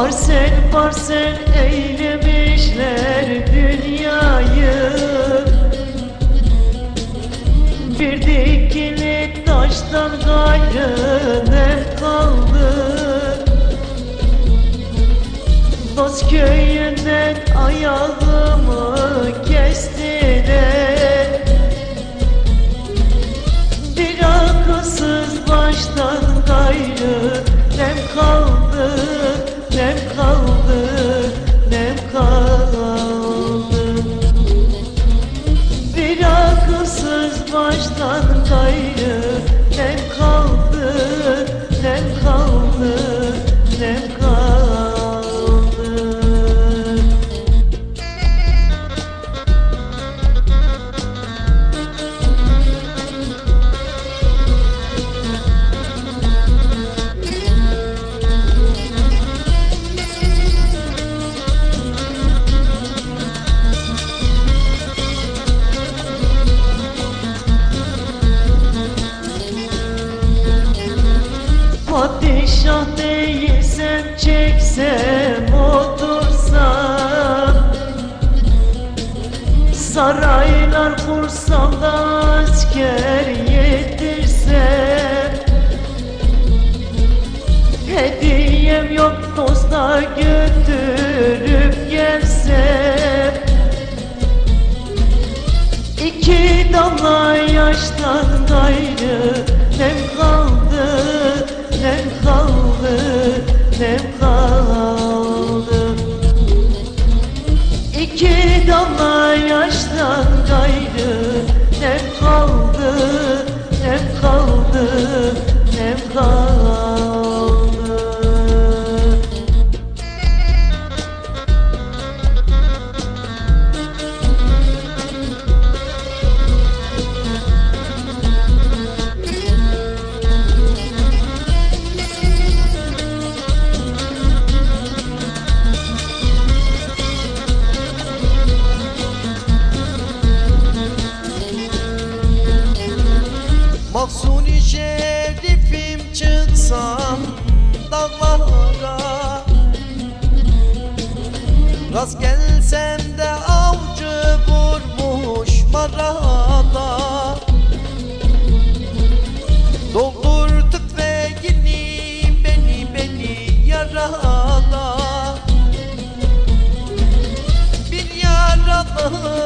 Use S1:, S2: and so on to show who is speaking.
S1: Parsel parsel eylemişler dünyayı. Bir dikili taştan gayrı ne kaldı. Dost köyünden ayağımı kestiler. Bir akılsız baştan gayrı nem kaldı, nem kaldı, nem kaldı. Bir akılsız baştan gayrı Padişah değilsem çeksem otursam. Saraylar kursam da asker yetirsem Hediyem yok dosta götürüp gelsem. İki damla yaştan gayrı nem kaldı. İki damla yaştan gayrı nem
S2: Mahsuni şerifim çıksam dağlara. Rast gelsem de avcı vurmuş marala Doldurdık ve yine beni beni yarala Bir yaralı